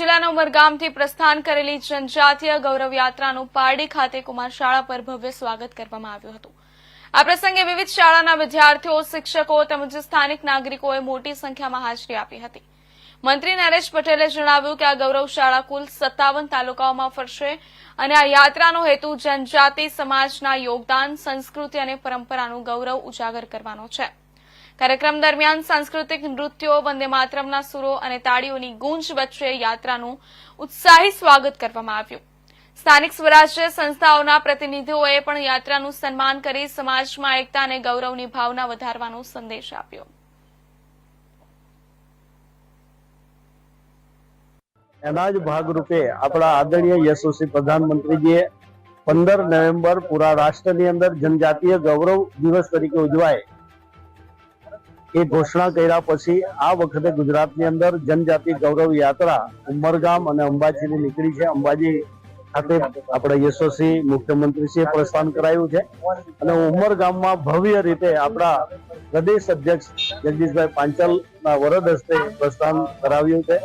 જિલ્લાના ઉમરગામથી પ્રસ્થાન કરેલી જનજાતીય ગૌરવ યાત્રાનું પારડી ખાતે કુમાર શાળા પર ભવ્ય સ્વાગત કરવામાં આવ્યું હતું. આ પ્રસંગે વિવિધ શાળાના વિદ્યાર્થીઓ, શિક્ષકો તેમજ સ્થાનિક નાગરિકોએ મોટી સંખ્યામાં હાજરી આપી હતી. મંત્રી નરેશ પટેલે જણાવ્યું કે આ ગૌરવ શાળા કુલ સત્તાવન તાલુકાઓમાં ફરશે અને આ યાત્રાનો હેતુ જનજાતિ સમાજના યોગદાન, સંસ્કૃતિ અને પરંપરાનું ગૌરવ ઉજાગર કરવાનો છે. કાર્યક્રમ દરમિયાન સાંસ્કૃતિક નૃત્યો વંદે માતરમના સુરો અને તાળીઓની ગુંજ વચ્ચે યાત્રાનું ઉત્સાહી સ્વાગત કરવામાં આવ્યું. સ્થાનિક સ્વરાજ્ય સંસ્થાઓના પ્રતિનિધિઓએ પણ યાત્રાનું સન્માન કરી સમાજમાં એકતા અને ગૌરવની ભાવના વધારવાનો સંદેશ આપ્યો. એના જ ભાગરૂપે આપણા આદરણીય યશસ્વી પ્રધાનમંત્રીજીએ પંદર નવેમ્બર પૂરા રાષ્ટ્રની અંદર જનજાતીય ગૌરવ દિવસ તરીકે ઉજવાય. એ ઘોષણા કર્યા પછી આ વખતે ગુજરાતની અંદર જનજાતિ ગૌરવ યાત્રા ઉમરગામ અને અંબાજીની નીકળી છે. અંબાજી ખાતે આપણે યશસ્વી મુખ્યમંત્રીશ્રીએ પ્રસ્થાન કરાયું છે. અને ઉમરગામમાં ભવ્ય રીતે આપણા પ્રદેશ અધ્યક્ષ જગદીશભાઈ પાંચલના વરદ હસ્તે પ્રસ્થાન કરાવ્યું છે.